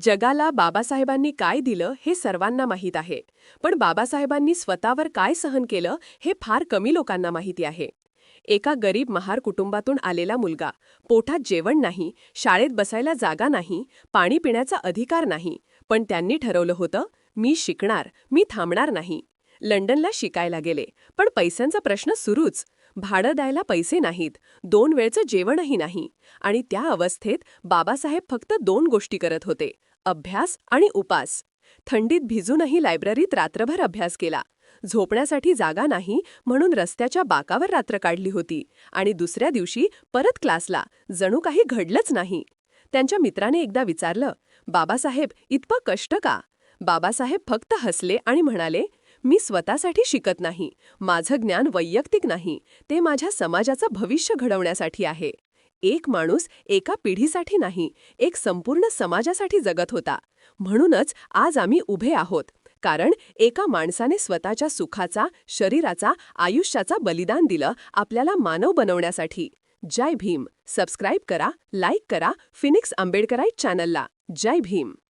जगाला बाबासाहेबांनी काय दिलं हे सर्वांना माहीत आहे. पण बाबासाहेबांनी स्वतःवर काय सहन केलं हे फार कमी लोकांना माहिती आहे. एका गरीब महार कुटुंबातून आलेला मुलगा पोटात जेवण नाही शाळेत बसायला जागा नाही पाणी पिण्याचा अधिकार नाही पण त्यांनी ठरवलं होतं मी शिकणार मी थांबणार नाही. लंडनला शिकायला गेले पण पैशांचा प्रश्न सुरूच. भाडं द्यायला पैसे नाहीत दोन वेळचं जेवणही नाही आणि त्या अवस्थेत बाबासाहेब फक्त दोन गोष्टी करत होते अभ्यास आणि उपास. थंडीत भिजूनही लायब्ररीत रात्रभर अभ्यास केला. झोपण्यासाठी जागा नाही म्हणून रस्त्याच्या बाकावर रात्र काढली होती आणि दुसऱ्या दिवशी परत क्लासला. जणू काही घडलंच नाही. त्यांच्या मित्राने एकदा विचारलं बाबासाहेब इतपं कष्ट का? बाबासाहेब फक्त हसले आणि म्हणाले मी स्वतःसाठी शिकत नाही. माझं ज्ञान वैयक्तिक नाही. ते माझ्या समाजाचं भविष्य घडवण्यासाठी आहे. एक माणूस एका पिढीसाठी नाही एक संपूर्ण समाजासाठी जगत होता. म्हणूनच आज आम्ही उभे आहोत कारण एका माणसाने स्वतःच्या सुखाचा शरीराचा आयुष्याचा बलिदान दिलं आपल्याला मानव बनवण्यासाठी. जय भीम. सबस्क्राईब करा लाईक करा फिनिक्स आंबेडकराईट चॅनलला. जय भीम.